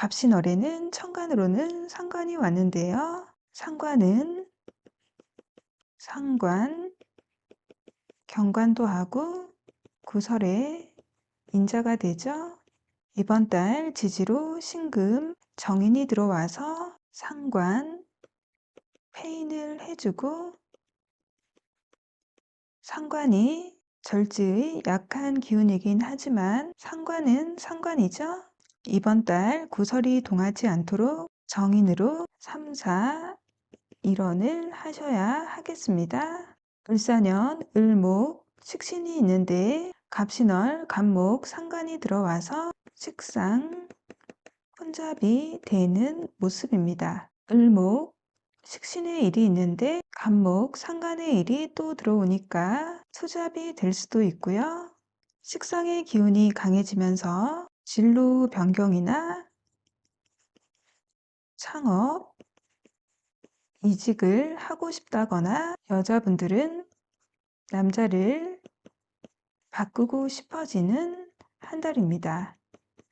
갑신월에는 천간으로는 상관이 왔는데요. 상관은 상관, 경관도 하고 구설에 인자가 되죠. 이번 달 지지로 신금 정인이 들어와서 상관 페인을 해주고 상관이 절지의 약한 기운이긴 하지만 상관은 상관이죠. 이번 달 구설이 동하지 않도록 정인으로 3, 4, 1원을 하셔야 하겠습니다. 을사년, 을목, 식신이 있는데 갑신월, 간목, 상관이 들어와서 식상, 혼잡이 되는 모습입니다. 을목, 식신의 일이 있는데 간목, 상관의 일이 또 들어오니까 투잡이 될 수도 있고요. 식상의 기운이 강해지면서 진로 변경이나 창업, 이직을 하고 싶다거나 여자분들은 남자를 바꾸고 싶어지는 한 달입니다.